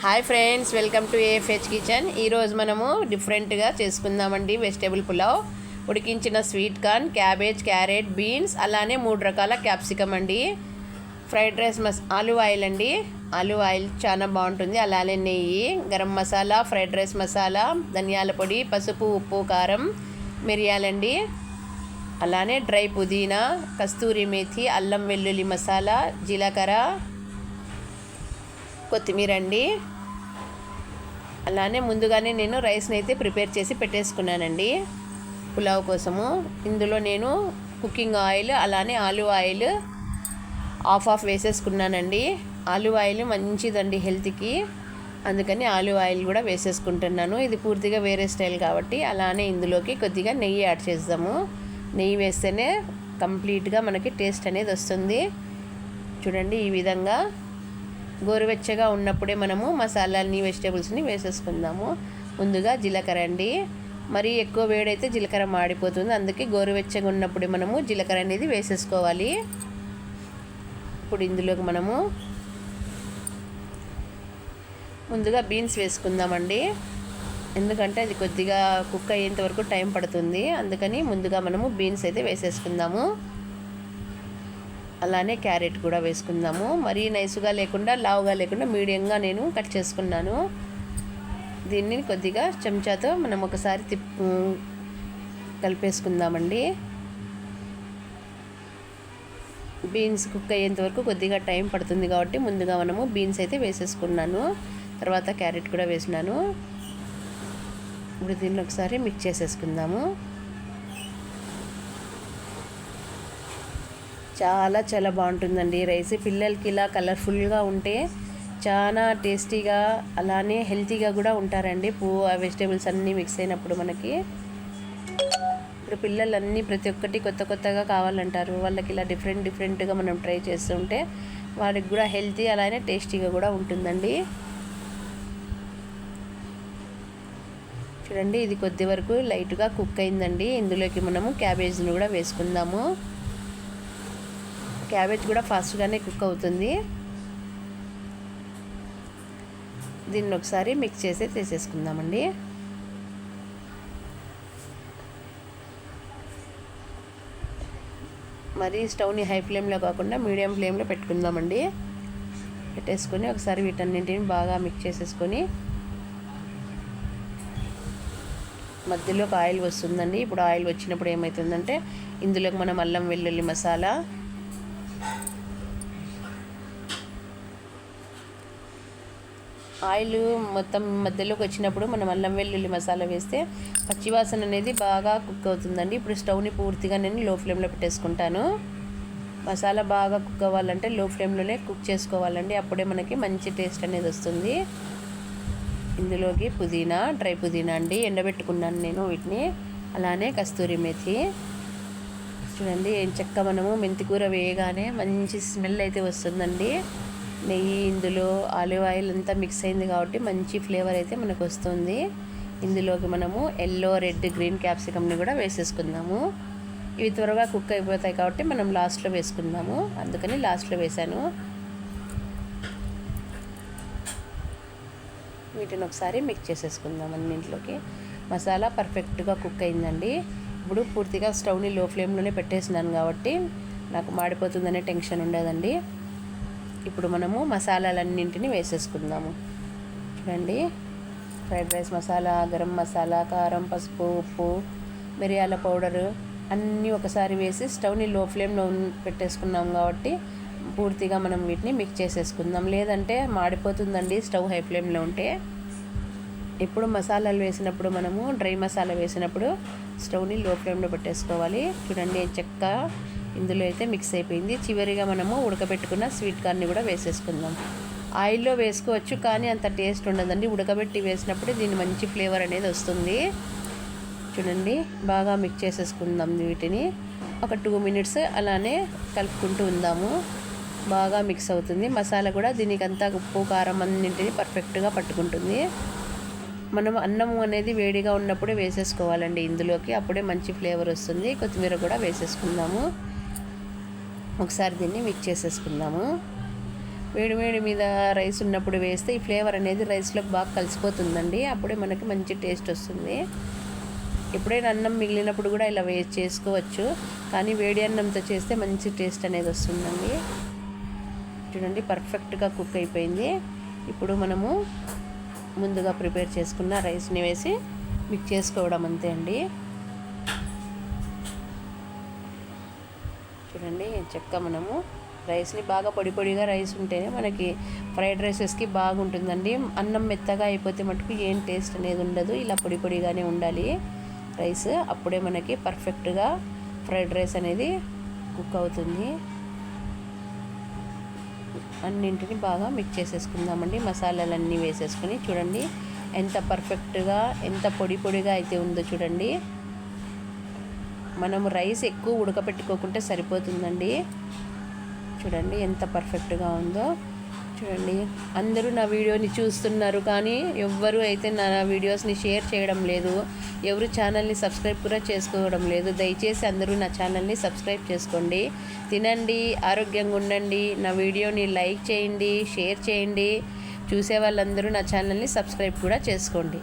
Hi friends welcome to AFH kitchen ఈరోజు మనము డిఫరెంట్గా చేసుకుందామండి వెజిటేబుల్ పులావ్. ఉడికించిన sweet corn cabbage carrot beans అలానే మూడు రకాల క్యాప్సికమ్ అండి. ఫ్రైడ్ రైస్ మస్ ఆలివ్ ఆయిల్ అండి. ఆలివ్ ఆయిల్ చాలా బాగుంటుంది. అలానే నెయ్యి గరం మసాలా ఫ్రైడ్ రైస్ మసాలా ధనియాల పొడి పసుపు ఉప్పు కారం మిరియాలండి అలానే డ్రై పుదీనా కస్తూరి మేథి అల్లం వెల్లుల్లి మసాలా జీలకర్ర కొత్తిమీర అండి అలానే ముందుగానే నేను రైస్ని అయితే ప్రిపేర్ చేసి పెట్టేసుకున్నానండి. పులావ్ కోసము. ఇందులో నేను కుకింగ్ ఆయిల్ అలానే ఆలివ్ ఆయిల్ ఆఫ్ ఆఫ్ వేసేసుకున్నానండి. ఆలివ్ ఆయిల్ మంచిదండి హెల్త్కి. అందుకని ఆలివ్ ఆయిల్ కూడా వేసేసుకుంటున్నాను. ఇది పూర్తిగా వేరే స్టైల్ కాబట్టి అలానే ఇందులోకి కొద్దిగా నెయ్యి యాడ్ చేద్దాము. నెయ్యి వేస్తేనే కంప్లీట్గా మనకి టేస్ట్ అనేది వస్తుంది. చూడండి ఈ విధంగా గోరువెచ్చగా ఉన్నప్పుడే మనము మసాలాలని వెజిటేబుల్స్ని వేసేసుకుందాము. ముందుగా జీలకర్ర అండి. మరీ ఎక్కువ వేడైతే జీలకర్ర మాడిపోతుంది. అందుకే గోరువెచ్చగా ఉన్నప్పుడే మనము జీలకర్ర అనేది వేసేసుకోవాలి. ఇప్పుడు ఇందులోకి మనము ముందుగా బీన్స్ వేసుకుందామండి. ఎందుకంటే అది కొద్దిగా కుక్ అయ్యేంత వరకు టైం పడుతుంది. అందుకని ముందుగా మనము బీన్స్ అయితే వేసేసుకుందాము. అలానే క్యారెట్ కూడా వేసుకుందాము. మరీ నైస్గా లేకుండా లావుగా లేకుండా మీడియంగా నేను కట్ చేసుకున్నాను. దీన్ని కొద్దిగా చెంచాతో మనం ఒకసారి తిప్పు కలిపేసుకుందామండి. బీన్స్ కుక్ అయ్యేంత వరకు కొద్దిగా టైం పడుతుంది కాబట్టి ముందుగా మనము బీన్స్ అయితే వేసేసుకున్నాను. తర్వాత క్యారెట్ కూడా వేసినాను. ఇప్పుడు దీన్ని ఒకసారి మిక్స్ చేసేసుకుందాము. చాలా చాలా బాగుంటుందండి. రైస్ పిల్లలకి ఇలా కలర్ఫుల్గా ఉంటే చాలా టేస్టీగా అలానే హెల్తీగా కూడా ఉంటారండి. పువ్వు ఆ వెజిటేబుల్స్ అన్నీ మిక్స్ అయినప్పుడు మనకి. ఇప్పుడు పిల్లలు అన్నీ ప్రతి ఒక్కటి కొత్త కొత్తగా కావాలంటారు. వాళ్ళకి ఇలా డిఫరెంట్ డిఫరెంట్గా మనం ట్రై చేస్తుంటే వారికి కూడా హెల్తీ అలానే టేస్టీగా కూడా ఉంటుందండి. చూడండి ఇది కొద్ది వరకు లైట్గా కుక్ అయిందండి. ఇందులోకి మనము క్యాబేజ్ని కూడా వేసుకుందాము. క్యాబేజ్ కూడా ఫాస్ట్గానే కుక్ అవుతుంది. దీన్ని ఒకసారి మిక్స్ చేసి తీసేసుకుందామండి. మరి స్టవ్ని హై ఫ్లేమ్లో కాకుండా మీడియం ఫ్లేమ్లో పెట్టుకుందామండి. పెట్టేసుకొని ఒకసారి వీటన్నింటిని బాగా మిక్స్ చేసేసుకొని మధ్యలో ఒక ఆయిల్ వస్తుందండి. ఇప్పుడు ఆయిల్ వచ్చినప్పుడు ఏమవుతుందంటే ఇందులోకి మనం అల్లం వెల్లుల్లి మసాలా ఆయిల్ మొత్తం మధ్యలోకి వచ్చినప్పుడు మనం అల్లం వెల్లుల్లి మసాలా వేస్తే పచ్చివాసన అనేది బాగా కుక్ అవుతుందండి. ఇప్పుడు స్టవ్ని పూర్తిగా నేను లో ఫ్లేమ్లో పెట్టేసుకుంటాను. మసాలా బాగా కుక్ అవ్వాలంటే లో ఫ్లేమ్లోనే కుక్ చేసుకోవాలండి. అప్పుడే మనకి మంచి టేస్ట్ అనేది వస్తుంది. ఇందులోకి పుదీనా డ్రై పుదీనా అండి. ఎండబెట్టుకున్నాను నేను వీటిని. అలానే కస్తూరి మేథి చూడండి ఏం చెక్క మనము మెంతికూర వేయగానే మంచి స్మెల్ అయితే వస్తుందండి. నెయ్యి ఇందులో ఆలివ్ ఆయిల్ అంతా మిక్స్ అయింది కాబట్టి మంచి ఫ్లేవర్ అయితే మనకు వస్తుంది. ఇందులోకి మనము ఎల్లో రెడ్ గ్రీన్ క్యాప్సికమ్ని కూడా వేసేసుకుందాము. ఇవి త్వరగా కుక్ అయిపోతాయి కాబట్టి మనం లాస్ట్లో వేసుకుందాము. అందుకని లాస్ట్లో వేసాను వీటిని ఒకసారి మిక్స్ చేసేసుకుందాం అన్నింటిలోకి. మసాలా పర్ఫెక్ట్గా కుక్ అయిందండి. ఇప్పుడు పూర్తిగా స్టవ్ని లో ఫ్లేమ్లోనే పెట్టేసినాను కాబట్టి నాకు మాడిపోతుందనే టెన్షన్ ఉండదండి. ఇప్పుడు మనము మసాలాలన్నింటినీ వేసేసుకుందాము. చూడండి. ఫ్రైడ్ రైస్ మసాలా గరం మసాలా కారం పసుపు ఉప్పు మిరియాల పౌడరు అన్నీ ఒకసారి వేసి స్టవ్ని లో ఫ్లేమ్లో పెట్టేసుకున్నాం కాబట్టి పూర్తిగా మనం వీటిని మిక్స్ చేసేసుకుందాం. లేదంటే మాడిపోతుందండి స్టవ్ హై ఫ్లేమ్లో ఉంటే. ఇప్పుడు మసాలాలు వేసినప్పుడు మనము డ్రై మసాలా వేసినప్పుడు స్టవ్ని లో ఫ్లేమ్లో పెట్టేసుకోవాలి. చూడండి చెక్క ఇందులో అయితే మిక్స్ అయిపోయింది. చివరిగా మనము ఉడకబెట్టుకున్న స్వీట్ కార్న్ని కూడా వేసేసుకుందాం. ఆయిల్లో వేసుకోవచ్చు కానీ అంత టేస్ట్ ఉండదండి. ఉడకబెట్టి వేసినప్పుడు దీని మంచి ఫ్లేవర్ అనేది వస్తుంది. చూడండి బాగా మిక్స్ చేసేసుకుందాం వీటిని. ఒక టూ మినిట్స్ అలానే కలుపుకుంటూ ఉందాము. బాగా మిక్స్ అవుతుంది. మసాలా కూడా దీనికంతా ఉప్పు కారం అన్నింటినీ పర్ఫెక్ట్గా పట్టుకుంటుంది. మనం అన్నం అనేది వేడిగా ఉన్నప్పుడే వేసేసుకోవాలండి. ఇందులోకి అప్పుడే మంచి ఫ్లేవర్ వస్తుంది. కొత్తిమీర కూడా వేసేసుకుందాము. ఒకసారి దీన్ని మిక్స్ చేసేసుకుందాము. వేడి వేడి మీద రైస్ ఉన్నప్పుడు వేస్తే ఈ ఫ్లేవర్ అనేది రైస్లోకి బాగా కలిసిపోతుందండి. అప్పుడే మనకి మంచి టేస్ట్ వస్తుంది. ఎప్పుడైనా అన్నం మిగిలినప్పుడు కూడా ఇలా వే చేసుకోవచ్చు. కానీ వేడి అన్నంతో చేస్తే మంచి టేస్ట్ అనేది వస్తుందండి. చూడండి పర్ఫెక్ట్గా కుక్ అయిపోయింది. ఇప్పుడు మనము ముందుగా ప్రిపేర్ చేసుకున్న రైస్ని వేసి మిక్స్ చేసుకోవడం అంతే అండి. చూడండి చెక్క మనము. రైస్ని బాగా పొడి పొడిగా రైస్ ఉంటేనే మనకి ఫ్రైడ్ రైసెస్కి బాగుంటుందండి. అన్నం మెత్తగా అయిపోతే మటుకు ఏం టేస్ట్ అనేది ఉండదు. ఇలా పొడి పొడిగానే ఉండాలి రైస్. అప్పుడే మనకి పర్ఫెక్ట్గా ఫ్రైడ్ రైస్ అనేది కుక్ అవుతుంది. అన్నింటిని బాగా మిక్స్ చేసేసుకుందామండి. మసాలాలన్నీ వేసేసుకుని చూడండి ఎంత పర్ఫెక్ట్గా ఎంత పొడి పొడిగా అయితే ఉందో చూడండి. మనం రైస్ ఎక్కువ ఉడకపెట్టుకోకుంటే సరిపోతుందండి. చూడండి ఎంత పర్ఫెక్ట్గా ఉందో. చూడండి అందరూ నా వీడియోని చూస్తున్నారు కానీ ఎవ్వరు అయితే నా వీడియోస్ని షేర్ చేయడం లేదు. ఎవరు ఛానల్ని సబ్స్క్రైబ్ కూడా చేసుకోవడం లేదు. దయచేసి అందరూ నా ఛానల్ని సబ్స్క్రైబ్ చేసుకోండి. తినండి ఆరోగ్యంగా ఉండండి. నా వీడియోని లైక్ చేయండి షేర్ చేయండి. చూసే వాళ్ళందరూ నా ఛానల్ని సబ్స్క్రైబ్ కూడా చేసుకోండి.